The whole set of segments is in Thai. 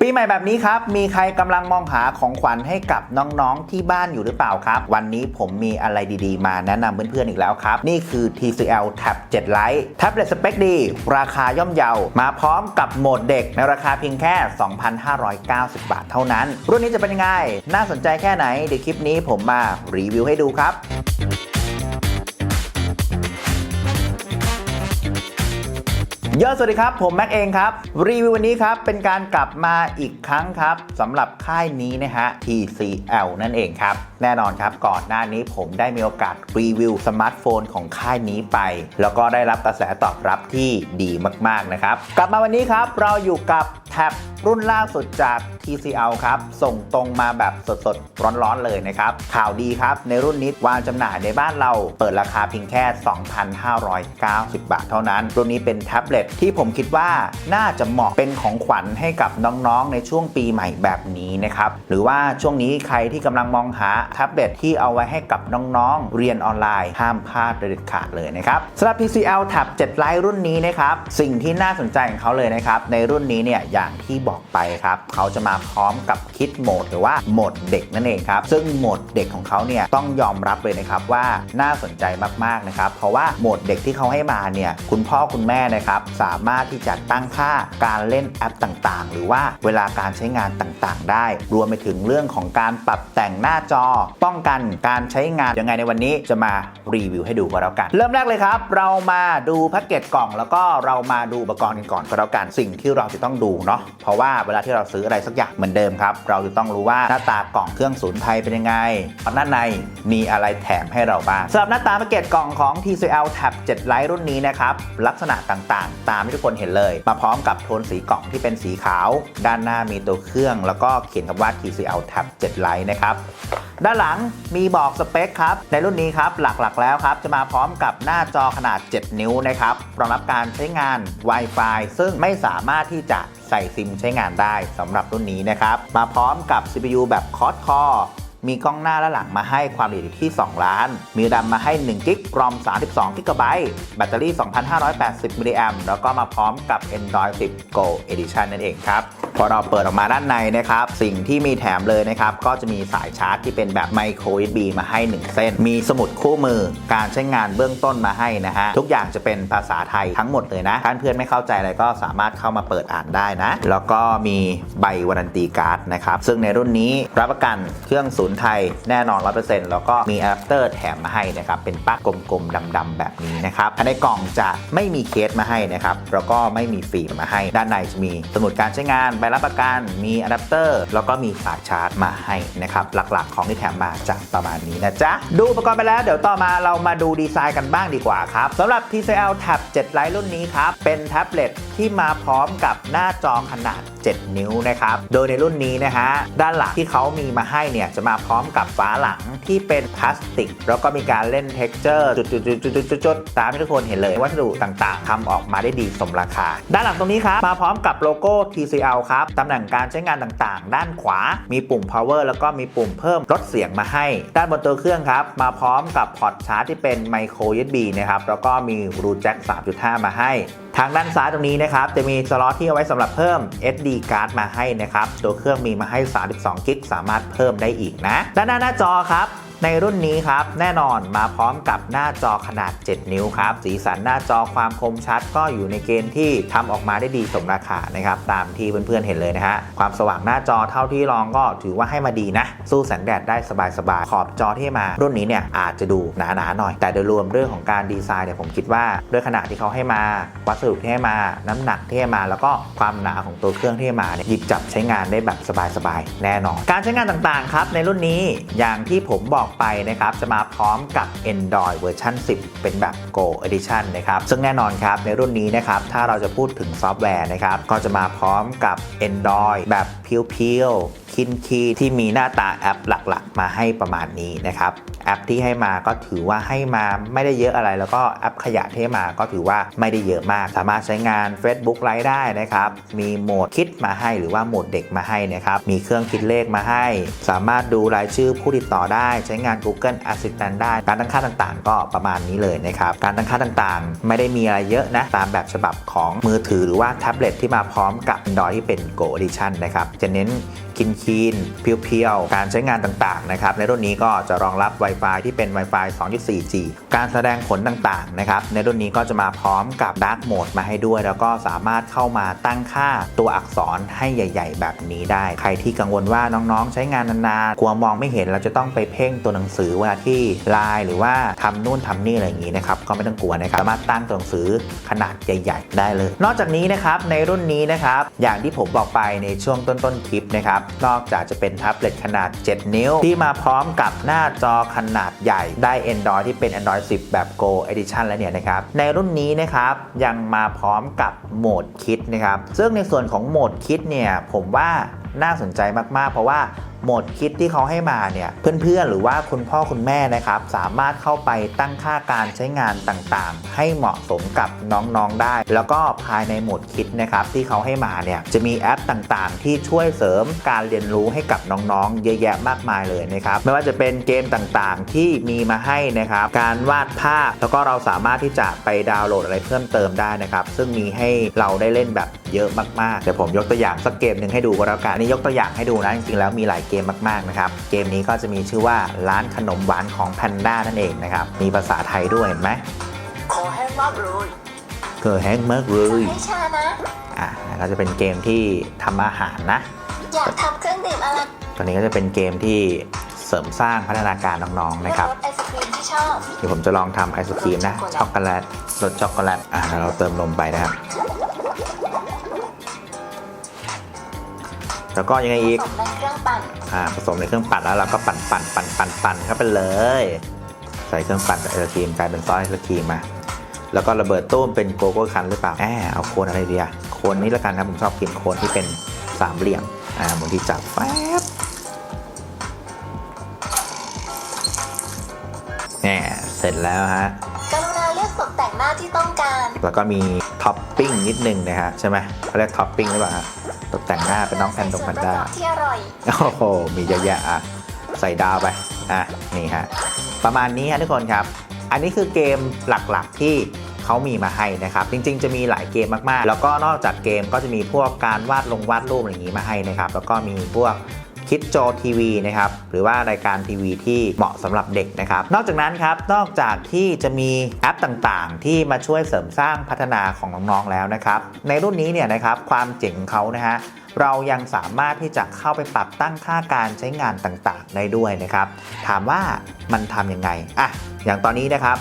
ปีใหม่แบบนี้ครับ มีใครกำลังมองหาของขวัญให้กับน้องๆที่บ้านอยู่หรือเปล่าครับ วันนี้ผมมีอะไรดีๆ มาแนะนำเพื่อนๆอีกแล้วครับ นี่คือ TCL Tab 7 Lite แท็บเล็ตสเปคดี ราคาย่อมเยา มาพร้อมกับโหมดเด็ก ในราคาเพียงแค่ 2,590 บาทเท่านั้น รุ่นนี้จะเป็นยังไง น่าสนใจแค่ไหน เดี๋ยวคลิปนี้ผมมารีวิวให้ดูครับ เยอะสวัสดีครับ ผมแม็กเองครับ รีวิววันนี้ครับ เป็นการกลับมาอีกครั้งครับสำหรับค่ายนี้นะฮะ TCL นั่นเองครับ แน่นอนครับ ก่อนหน้านี้ผมได้มีโอกาสรีวิวสมาร์ทโฟนของค่ายนี้ไป แล้วก็ได้รับกระแสตอบรับที่ดีมาก ๆ นะครับ กลับมาวันนี้ครับ เราอยู่กับ แท็บรุ่นล่าสุดจาก TCL ครับ ส่งตรงมาแบบสดๆ ร้อนๆ เลยนะครับ ข่าวดีครับ ในรุ่นนี้วางจำหน่ายในบ้านเราเปิดราคาเพียงแค่ 2,590 บาทเท่านั้น รุ่นนี้เป็นแท็บเล็ตที่ผมคิดว่าน่าจะเหมาะเป็นของขวัญให้กับน้องๆ ในช่วงปีใหม่แบบนี้นะครับ หรือว่าช่วงนี้ใครที่กำลังมองหาแท็บเล็ตที่เอาไว้ให้กับน้องๆ เรียนออนไลน์ ห้ามพลาดเด็ดขาดเลยนะครับสำหรับ TCL Tab 7 Lite รุ่นนี้นะครับสิ่งที่น่าสนใจของเขาเลยนะครับในรุ่นนี้เนี่ยอย่างที่บอกไปครับเขาจะมาพร้อมกับคิดโหมดหรือว่าโหมดเด็กนั่นเองครับ ซึ่งโหมดเด็กของเขาเนี่ยต้องยอมรับเลยนะครับว่าน่าสนใจมากๆนะครับ เพราะว่าโหมดเด็กที่เขาให้มาเนี่ยคุณพ่อคุณแม่นะครับสามารถที่จะตั้งค่าการเล่นแอปต่างๆ หรือว่าเวลาการใช้งานต่างๆ ได้ รวมไปถึงเรื่องของการปรับแต่งหน้าจอ ป้องกันการใช้งานยังไงในวันนี้จะมารีวิวให้ดูก็แล้วกันเริ่มแรกเลยครับ เรามาดูแพ็กเกจกล่อง แล้วก็เรามาดูอุปกรณ์กันก่อนก็แล้วกันสิ่งที่เราจะต้องดูเนาะเพราะว่าเวลาที่เราซื้ออะไรสักอย่างเหมือนเดิมครับ เราจะต้องรู้ว่าหน้าตากล่องเครื่องศูนย์ไทยเป็นยังไงด้านในมีอะไรแถมให้เราบ้างสำหรับหน้าตาแพ็กเกจกล่องของ TCL Tab 7 Lite รุ่นนี้นะครับลักษณะต่างๆ ตามที่ทุกคนเห็นเลย มาพร้อมกับโทนสีกล่องที่เป็นสีขาว ด้านหน้ามีตัวเครื่อง แล้วก็เขียนคำว่า TCL Tab 7 Lite นะครับด้านหลังมีบอกสเปคครับ ในรุ่นนี้ครับหลักๆแล้วครับจะมาพร้อมกับหน้าจอขนาด 7 นิ้วนะครับรองรับการใช้งาน Wi-Fi ซึ่งไม่สามารถที่จะใส่ซิมใช้งานได้สำหรับรุ่นนี้นะครับ มาพร้อมกับ CPU แบบคอร์ดคอ มีกล้องหน้าและหลังมาให้ความละเอียดอยู่ที่ 2 ล้าน มีแรมมาให้1กิกรอม 32กิกะไบต์แบตเตอรี่ 2,580มิลลิแอมแล้วก็มาพร้อมกับ Android 10 Go Edition นั่นเองครับ พอเราเปิดออกมาด้านในนะครับ สิ่งที่มีแถมเลยนะครับ ก็จะมีสายชาร์จที่เป็นแบบไมโคร USB มาให้ 1 เส้น มีสมุดคู่มือ การใช้งานเบื้องต้นมาให้นะฮะ ทุกอย่างจะเป็นภาษาไทยทั้งหมดเลยนะท่านเพื่อนไม่เข้าใจอะไรก็สามารถเข้ามาเปิดอ่านได้นะ แล้วก็มีใบวารันตีการ์ดนะครับ ซึ่งในรุ่นนี้รับประกันเครื่องศูนย์ไทยแน่นอน 100%แล้วก็มีอะแดปเตอร์แถมมาให้นะครับ เป็นปลั๊กกลมๆดำๆแบบนี้นะครับภายในกล่องจะไม่มีเคสมาให้นะครับ แล้วก็ไม่มีฟิล์มมาให้ ด้านในจะมีสมุดการใช้งานใบรับประกัน มีอะแดปเตอร์ แล้วก็มีสายชาร์จมาให้นะครับ หลักๆ ของที่แถมมาจะประมาณนี้นะจ๊ะ ดูอุปกรณ์ไปแล้ว เดี๋ยวต่อมาเรามาดูดีไซน์กันบ้างดีกว่าครับสำหรับ TCL Tab 7 Lite รุ่นนี้ครับ เป็นแท็บเล็ตที่มาพร้อมกับหน้าจอขนาด 7 นิ้วนะครับ โดยในรุ่นนี้นะฮะ ด้านหลังที่เขามีมาให้เนี่ยจะมาพร้อมกับฝาหลังที่เป็นพลาสติก แล้วก็มีการเล่นเท็กเจอร์จุดๆๆๆๆตามที่ทุกคนเห็นเลยวัสดุต่างๆทำออกมาได้ดีสมราคา ด้านหลังตรงนี้ครับ มาพร้อมกับโลโก้ TCL ครับตำแหน่งการใช้งานต่างๆ ด้านขวา มีปุ่ม power แล้วก็มีปุ่มเพิ่มลดเสียงมาให้ ด้านบนตัวเครื่องครับ มาพร้อมกับพอร์ตชาร์จที่เป็นไมโคร USB นะครับแล้วก็มีรูแจ็ค3.5 มาให้ ทางด้านซ้ายตรงนี้นะครับจะมีสล็อตที่เอาไว้สำหรับเพิ่ม SD card มาให้นะครับตัวเครื่องมีมาให้ 32กิกสามารถเพิ่มได้อีกนะด้านหน้าหน้าจอครับ ในรุ่นนี้ครับ แน่นอนมาพร้อมกับหน้าจอขนาด 7 นิ้วครับ สีสันหน้าจอความคมชัดก็อยู่ในเกณฑ์ที่ทำออกมาได้ดีสมราคานะครับ ตามที่เพื่อนๆเห็นเลยนะฮะ ความสว่างหน้าจอเท่าที่ลองก็ถือว่าให้มาดีนะ สู้แสงแดดได้สบายๆ ขอบจอที่มารุ่นนี้เนี่ยอาจจะดูหนาๆหน่อย แต่โดยรวมเรื่องของการดีไซน์เนี่ยผมคิดว่าด้วยขนาดที่เขาให้มา วัสดุที่ให้มา น้ำหนักที่ให้มา แล้วก็ความหนาของตัวเครื่องที่ให้มาเนี่ยหยิบจับใช้งานได้แบบสบายๆแน่นอน การใช้งานต่างๆครับในรุ่นนี้อย่างที่ผมบอกไปนะครับจะมาพร้อมกับ Android เวอร์ชัน10 เป็นแบบ Go Edition นะครับซึ่งแน่นอนครับในรุ่นนี้นะครับถ้าเราจะพูดถึงซอฟต์แวร์นะครับก็จะมาพร้อมกับ Android แบบเพียวๆคินคีที่มีหน้าตาแอปหลักๆ มาให้ประมาณนี้นะครับแอปที่ให้มาก็ถือว่าให้มาไม่ได้เยอะอะไร แล้วก็แอปขยะที่ให้มาก็ถือว่าไม่ได้เยอะมาก สามารถใช้งาน Facebook ไลฟ์ได้นะครับ มีโหมดคิดมาให้หรือว่าโหมดเด็กมาให้นะครับ มีเครื่องคิดเลขมาให้ สามารถดูรายชื่อผู้ติดต่อได้ใช้ช้งาน Google Assistant ได้ การตั้งค่าต่างๆ ก็ประมาณนี้เลยนะครับ การตั้งค่าต่างๆ ไม่ได้มีอะไรเยอะนะ ตามแบบฉบับของมือถือหรือว่าแท็บเล็ตที่มาพร้อมกับ Android ที่เป็น Go Edition นะครับ จะเน้นคินคีนเพียวๆ การใช้งานต่างๆ นะครับ ในรุ่นนี้ก็จะรองรับ Wi-Fi ที่เป็น Wi-Fi 2.4G การแสดงผลต่างๆ นะครับ ในรุ่นนี้ก็จะมาพร้อมกับ Dark Mode มาให้ด้วย แล้วก็สามารถเข้ามาตั้งค่าตัวอักษรให้ใหญ่ ๆ แบบนี้ได้ ใครที่กังวลว่าน้องๆ ใช้งานนานๆ กลัวมองไม่เห็นเราจะต้องไปเพ่งตัวหนังสือเวลาที่ไลน์หรือว่าทำนู่นทำนี่อะไรอย่างนี้นะครับก็ไม่ต้องกลัวนะครับสามารถตั้งตัวหนังสือขนาดใหญ่ๆได้เลย นอกจากนี้นะครับในรุ่นนี้นะครับอย่างที่ผมบอกไปในช่วงต้นๆคลิปนะครับนอกจากจะเป็นแท็บเล็ตขนาด 7 นิ้ว ที่มาพร้อมกับหน้าจอขนาดใหญ่ได้ Android ที่เป็น Android 10 แบบ Go Edition แล้วเนี่ยนะครับในรุ่นนี้นะครับยังมาพร้อมกับโหมดคิดนะครับซึ่งในส่วนของโหมดคิดเนี่ยผมว่า น่าสนใจมากๆ เพราะว่าโหมดคิดที่เขาให้มาเนี่ยเพื่อนๆหรือว่าคุณพ่อคุณแม่นะครับ สามารถเข้าไปตั้งค่าการใช้งานต่างๆ ให้เหมาะสมกับน้องๆได้ แล้วก็ภายในโหมดคิดนะครับที่เขาให้มาเนี่ยจะมีแอปต่างๆ ที่ช่วยเสริมการเรียนรู้ให้กับน้องๆ เยอะแยะมากมายเลยนะครับไม่ว่าจะเป็นเกมต่างๆ ที่มีมาให้นะครับการวาดภาพแล้วก็เราสามารถที่จะไปดาวน์โหลดอะไรเพิ่มเติมได้นะครับซึ่งมีให้เราได้เล่นแบบเยอะมากๆเดี๋ยวผมยกตัวอย่างสักเกมหนึ่งให้ดูก็แล้วกันอันนี่ยกตัวอย่างให้ดูนะจริงๆแล้วมีหลายเกมมากๆนะครับเกมนี้ก็จะมีชื่อว่าร้านขนมหวานของแพนด้านั่นเองนะครับมีภาษาไทยด้วยเห็นไหมขอแห้งมากเลยเกิดแฮงเมอร์เลยให้ชานะอะแล้วก็จะเป็นเกมที่ทำอาหารนะอยากทำเครื่องดื่มอะไรตอนนี้ก็จะเป็นเกมที่เสริมสร้างพัฒนาการน้องๆนะครับรสไอศครีมที่ชอบเดี๋ยวผมจะลองทำไอศครีมนะช็อกโกแลตรสช็อกโกแลตอะแล้วเราเติมนมไปนะครับ แล้วก็ยังไงอีก ผสมในเครื่องปั่นอ่าผสมในเครื่องปั่นแล้วเราก็ปั่นปั่นปั่นปั่นปั่นเข้าไปเลย ใส่เครื่องปั่นไอศครีมกลายเป็นซอสไอศครีมมา แล้วก็ระเบิดตู้มเป็นโกโก้คันหรือเปล่าแอบเอาโคนอะไรดีอะโคนนี้ละกันครับผมชอบกินโคนที่เป็นสามเหลี่ยมอ่าบางทีจับแฟบแหมเสร็จแล้วฮะกรุณาเลือกตกแต่งหน้าที่ต้องการ แล้วก็มีท็อปปิ้งนิดนึงนะฮะใช่ไหมเขาเรียกท็อปปิ้งหรือเปล่าฮะต กแต่งหน้าเป็นน้องแพนตรงแพนด้าใส่ส่วนประกอบที่อร่อยโอ้โหมีเยอะแยะอะใส่ดาวไปอะนี่ฮะประมาณนี้ฮะทุกคนครับ อันนี้คือเกมหลักๆที่เขามีมาให้นะครับ จริง ๆ จะมีหลายเกมมากๆ แล้วก็นอกจากเกมก็จะมีพวกการวาดลงวาดรูปอะไรอย่างนี้มาให้นะครับ แล้วก็มีพวก คิดจอทีวีนะครับหรือว่ารายการทีวีที่เหมาะสำหรับเด็กนะครับ นอกจากนั้นครับนอกจากที่จะมีแอปต่างๆ ที่มาช่วยเสริมสร้างพัฒนาของน้องๆแล้วนะครับ ในรุ่นนี้เนี่ยนะครับความเจ๋งของเขานะฮะเรายังสามารถที่จะเข้าไปปรับตั้งค่าการใช้งานต่างๆ ได้ด้วยนะครับ ถามว่ามันทำยังไงอะอย่างตอนนี้นะครับ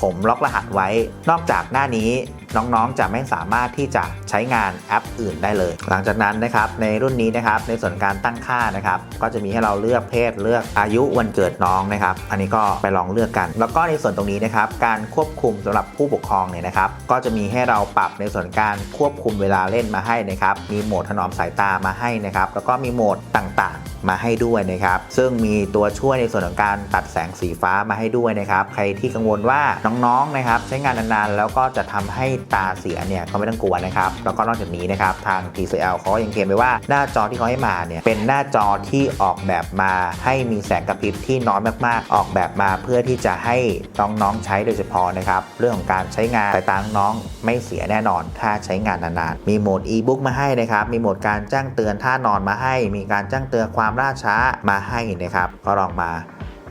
ผมล็อกรหัสไว้นอกจากหน้านี้น้องๆ จะไม่สามารถที่จะใช้งานแอปอื่นได้เลย หลังจากนั้นนะครับในรุ่นนี้นะครับในส่วนการตั้งค่านะครับก็จะมีให้เราเลือกเพศเลือกอายุวันเกิดน้องนะครับ อันนี้ก็ไปลองเลือกกัน แล้วก็ในส่วนตรงนี้นะครับการควบคุมสำหรับผู้ปกครองเนี่ยนะครับ ก็จะมีให้เราปรับในส่วนการควบคุมเวลาเล่นมาให้นะครับมีโหมดถนอมสายตามาให้นะครับแล้วก็มีโหมดต่างๆ มาให้ด้วยนะครับ ซึ่งมีตัวช่วยในส่วนของการตัดแสงสีฟ้ามาให้ด้วยนะครับ ใครที่กังวลว่าน้องๆนะครับใช้งานนานๆแล้วก็จะทำให้ตาเสียเนี่ยก็ไม่ต้องกลัวนะครับ แล้วก็นอกจากนี้นะครับทาง TCL เขายังเคลมไว้ว่าหน้าจอที่เขาให้มาเนี่ยเป็นหน้าจอที่ออกแบบมาให้มีแสงกระพริบที่น้อยมากๆ ออกแบบมาเพื่อที่จะให้น้องๆใช้โดยเฉพาะนะครับเรื่องของการใช้งานสายตาน้องไม่เสียแน่นอน ถ้าใช้งานนานๆ มีโหมด e-book มาให้นะครับ มีโหมดการแจ้งเตือนท่านอนมาให้ มีการแจ้งเตือนความล่าช้ามาให้นะครับ ก็ลองมา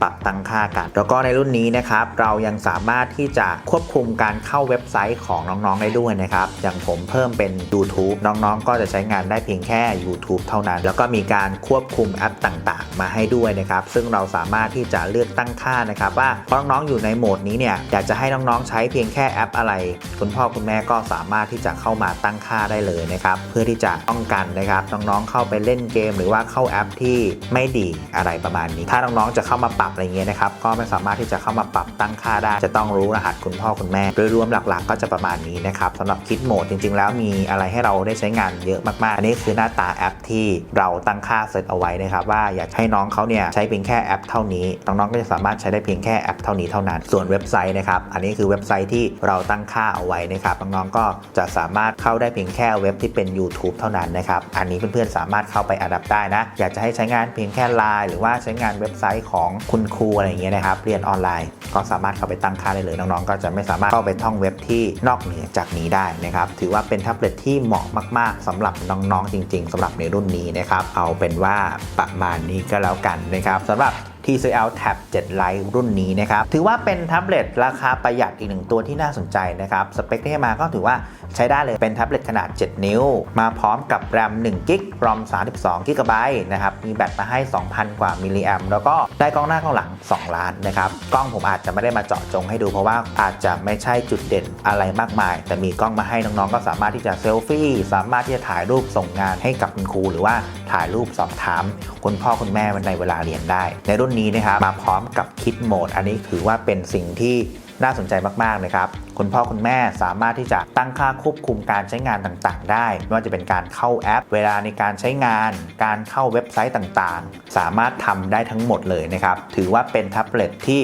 ปรับตั้งค่ากัน แล้วก็ในรุ่นนี้นะครับ เรายังสามารถที่จะควบคุมการเข้าเว็บไซต์ของน้องๆได้ด้วยนะครับ อย่างผมเพิ่มเป็น YouTube น้องๆ ก็จะใช้งานได้เพียงแค่ YouTube เท่านั้น แล้วก็มีการควบคุมแอปต่างๆ มาให้ด้วยนะครับ ซึ่งเราสามารถที่จะเลือกตั้งค่านะครับ ว่าน้องๆอยู่ในโหมดนี้เนี่ยอยากจะให้น้องๆใช้เพียงแค่แอปอะไร คุณพ่อคุณแม่ก็สามารถที่จะเข้ามาตั้งค่าได้เลยนะครับเพื่อที่จะป้องกันนะครับน้องๆเข้าไปเล่นเกม หรือว่าเข้าแอปที่ไม่ดีอะไรประมาณนี้ ถ้าน้องๆจะเข้ามาปรับอะไรเงี้ยนะครับก็ไม่สามารถที่จะเข้ามาปรับตั้งค่าได้ จะต้องรู้รหัสคุณพ่อคุณแม่โดยรวมหลักๆ ก็จะประมาณนี้นะครับสำหรับคิดโหมดจริง ๆ แล้วมีอะไรให้เราได้ใช้งานเยอะมากๆ อันนี้คือหน้าตาแอปที่เราตั้งค่าเซตเอาไว้นะครับว่าอยากให้น้องเขาเนี่ยใช้เพียงแค่แอปเท่านี้น้องๆก็จะสามารถใช้ได้เพียงแค่แอปเท่านี้เท่านั้น ส่วนเว็บไซต์นะครับอันนี้คือเว็บไซต์ที่เราตั้งค่าเอาไว้นะครับน้องๆก็จะสามารถเข้าได้เพียงแค่เว็บที่เป็น YouTube เท่านั้นนะครับอันนี้เพื่อนๆสามารถเข้าไปอัดับได้นะ อยากจะให้ใช้งานเพียงแค่ไลน์หรือว่าใช้งานเว็บไซต์ของคุคุณครูอะไรอย่างเงี้ยนะครับ เรียนออนไลน์ ก็สามารถเข้าไปตั้งค่าได้เลยน้องๆ ก็จะไม่สามารถเข้าไปท่องเว็บที่นอกเหนือจากนี้ได้นะครับ ถือว่าเป็นแท็บเล็ตที่เหมาะมาก ๆสำหรับน้องๆ จริง ๆสำหรับในรุ่นนี้นะครับ เอาเป็นว่าประมาณนี้ก็แล้วกันนะครับสำหรับ TCL Tab 7 Lite รุ่นนี้นะครับ ถือว่าเป็นแท็บเล็ตราคาประหยัดอีกหนึ่งตัวที่น่าสนใจนะครับ สเปคที่ให้มาก็ถือว่าใช้ได้เลยเป็นแท็บเล็ตขนาด 7 นิ้ว มาพร้อมกับ RAM 1 g b ROM 32 g b นะครับ มีแบตมาให้ 2,000 กว่ามิลลิแอมแล้วก็ได้กล้องหน้ากล้องหลัง 2 ล้านนะครับ กล้องผมอาจจะไม่ได้มาเจาะจงให้ดูเพราะว่าอาจจะไม่ใช่จุดเด่นอะไรมากมาย แต่มีกล้องมาให้น้องๆ ก็สามารถที่จะเซลฟี่สามารถที่จะถ่ายรูปส่งงานให้กับคุณครู หรือว่าถ่ายรูปสอบถามคุณพ่อคุณแม่ในเวลาเรียนได้ ในรุ่นนี้นะครับมาพร้อมกับคิดโหมด อันนี้ถือว่าเป็นสิ่งที่น่าสนใจมากๆนะครับคุณพ่อคุณแม่สามารถที่จะตั้งค่าควบคุมการใช้งานต่างๆ ได้ ไม่ว่าจะเป็นการเข้าแอป เวลาในการใช้งาน การเข้าเว็บไซต์ต่างๆ สามารถทำได้ทั้งหมดเลยนะครับ ถือว่าเป็นแท็บเล็ตที่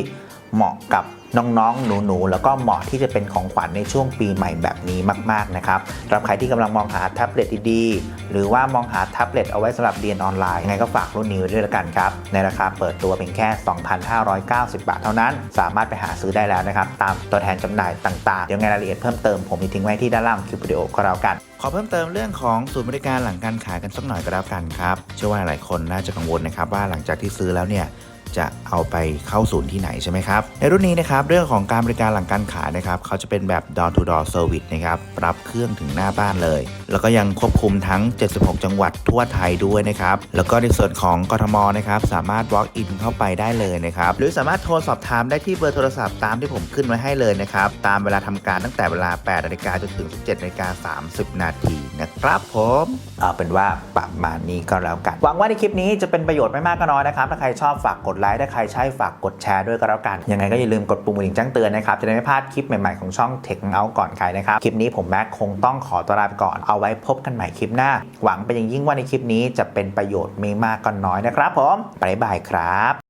เหมาะกับ น้องๆ หนูๆ แล้วก็เหมาะที่จะเป็นของขวัญในช่วงปีใหม่แบบนี้มากๆนะครับสำหรับใครที่กำลังมองหาแท็บเล็ตดีๆ หรือว่ามองหาแท็บเล็ตเอาไว้สำหรับเรียนออนไลน์ยังไงก็ฝากรุ่นนี้ไว้ด้วยละกันครับ ในราคาเปิดตัวเพียงแค่ 2,590 บาทเท่านั้น สามารถไปหาซื้อได้แล้วนะครับ ตามตัวแทนจำหน่ายต่างๆ เดี๋ยวไงรายละเอียดเพิ่มเติมผมมีทิ้งไว้ที่ด้านล่างคลิปวิดีโอก็แล้วกัน ขอเพิ่มเติมเรื่องของศูนย์บริการหลังการขายกันสักหน่อยก็แล้วกันครับ เชื่อว่าหลายคนน่าจะกังวลนะครับว่าหลังจากที่ซื้อแล้วเนี่ย จะเอาไปเข้าศูนย์ที่ไหนใช่ไหมครับ ในรุ่นนี้นะครับเรื่องของการบริการหลังการขายนะครับเขาจะเป็นแบบ door to door service นะครับรับเครื่องถึงหน้าบ้านเลย แล้วก็ยังควบคุมทั้ง 76 จังหวัดทั่วไทยด้วยนะครับ แล้วก็ในส่วนของกทมนะครับสามารถ walk in เข้าไปได้เลยนะครับ หรือสามารถโทรสอบถามได้ที่เบอร์โทรศัพท์ตามที่ผมขึ้นไว้ให้เลยนะครับ ตามเวลาทำการตั้งแต่เวลา 8นาฬิกาจนถึง 17นาฬิกา30 นาทีนะครับผมเอาเป็นว่าประมาณนี้ก็แล้วกัน หวังว่าในคลิปนี้จะเป็นประโยชน์ไม่มากก็น้อยนะครับ ถ้าใครชอบฝากกดไลค์ถ้าใครใช่ฝากกดแชร์ด้วยก็แล้วกัน ยังไงก็อย่าลืมกดปุ่มกระดิ่งแจ้งเตือนนะครับ จะได้ไม่พลาดคลิปใหม่ๆของช่อง Tech Out ก่อนใครนะครับ คลิปนี้ผมแม็กคงต้องขอตัวลาไปก่อน เอาไว้พบกันใหม่คลิปหน้า หวังเป็นอย่างยิ่งว่าในคลิปนี้จะเป็นประโยชน์ไม่มากก็น้อยนะครับผมบ๊ายบายครับ